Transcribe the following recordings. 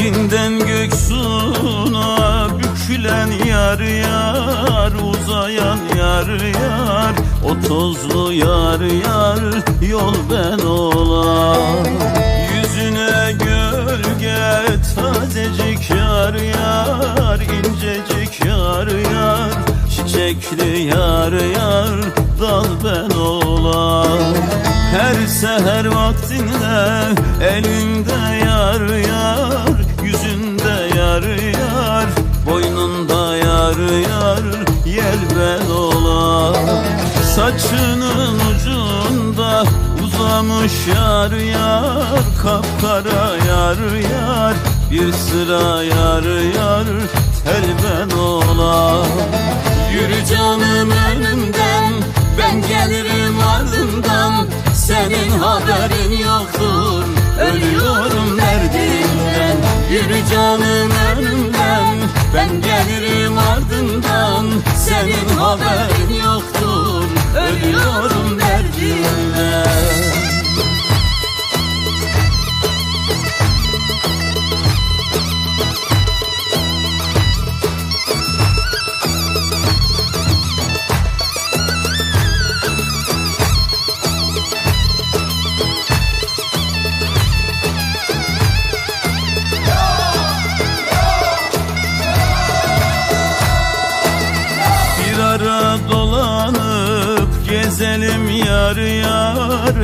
Yerinden göksuna bükülen yar yar Uzayan yar yar O tozlu yar yar Yol ben olam Yüzüne gölge tazecik yar yar incecik yar yar Çiçekli yar yar Dal ben olam Her seher vaktinde Elinde yar yar yar Yel ben olam Saçının ucunda uzamış yar yar Kapkara yar yar Bir sıra yar yar Tel ben olam Yürü canım önümden Ben gelirim ardından Senin haberin yoktur Ölüyorum derdimden. Yürü canım önümden Ben gelirim Senin haberin yoktur. Ölüyorum derdimden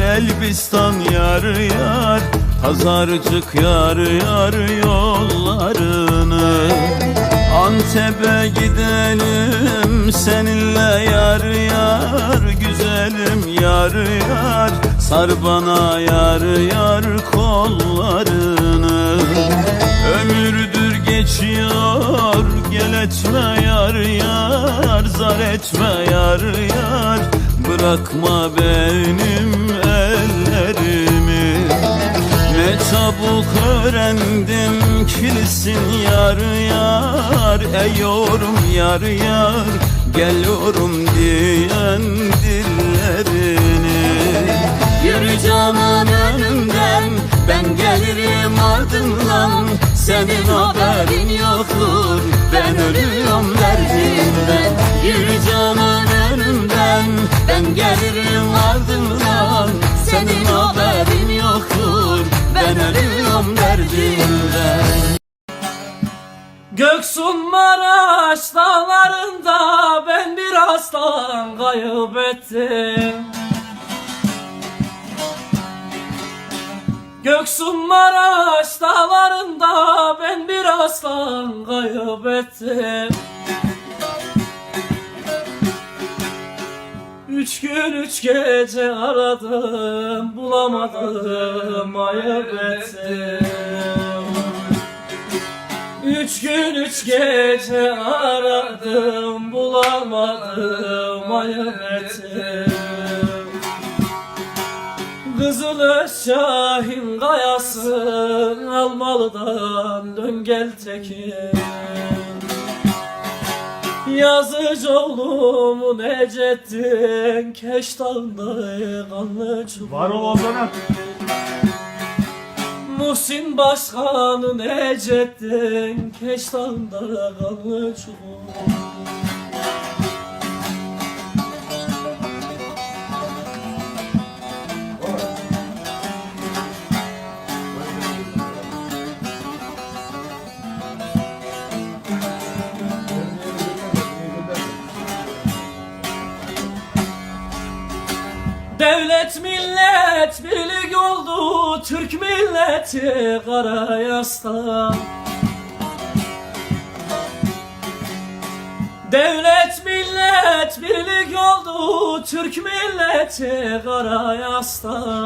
Elbistan yar yar Pazarcık yar yar yollarını. Antep'e gidelim seninle yar yar Güzelim yar yar Sar bana yar yar kollarını. Ömürdür geçiyor gel etme yar yar Zar etme yar yar Bırakma benim çabuk öğrendim kilisin yar yar Eyorum yar yar Geliyorum diyen dillerini. Yürü canım önümden Ben gelirim ardından. Senin haberin yoktur Ben ölüyorum derdimden. Yürü canım önümden Ben gelirim derdimden Göksun Maraş dağlarında ben bir aslan kaybettim. Göksun Maraş dağlarında ben bir aslan kaybettim. Üç gün üç gece aradım bulamadım ayıp ettim Üç gün üç gece aradım bulamadım ayıp ettim Kızıl Şahin kayası Almalı'dan dön gel tekin. Yazıcı oğlumun Ecettin Keştağında kanlı çubuğu Var ol Ozan'a. Muhsin Başkan'ın Ecettin Keştağında kanlı çubuğu Türk milleti kara yasta. Devlet millet birlik oldu Türk milleti kara yasta.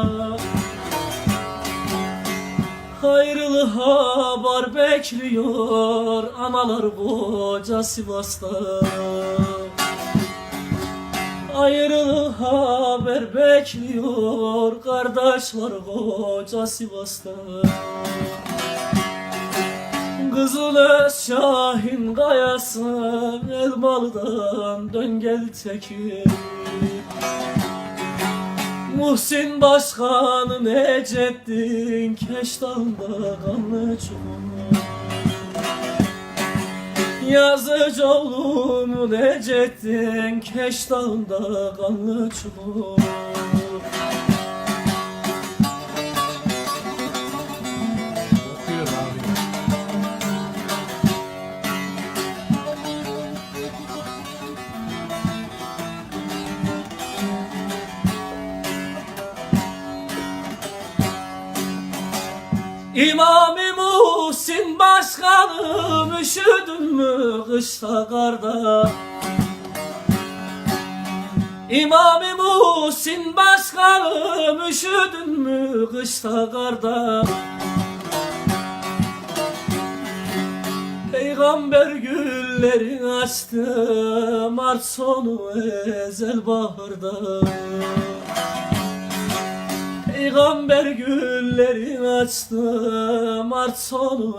Hayırlı haber bekliyor analar koca Sivas'ta Ayrılı haber bekliyor kardeşler koca Sivas'ta. Kızıl Şahin kayası Elmalı'dan dön gel tekin Muhsin Başkan'ın Ecettin Keştağında kanlı çukur Yazıcıoğlu'nun Ecettin Keştağında kanlı çukur Okuyor Muhsin Başkanım Üşüdün mü kışta karda? İmam-ı Muhsin Başkanım Üşüdün mü kışta karda? Peygamber güllerini açtı Mart sonu ezel baharda. Peygamber güllerini açtı Mart sonu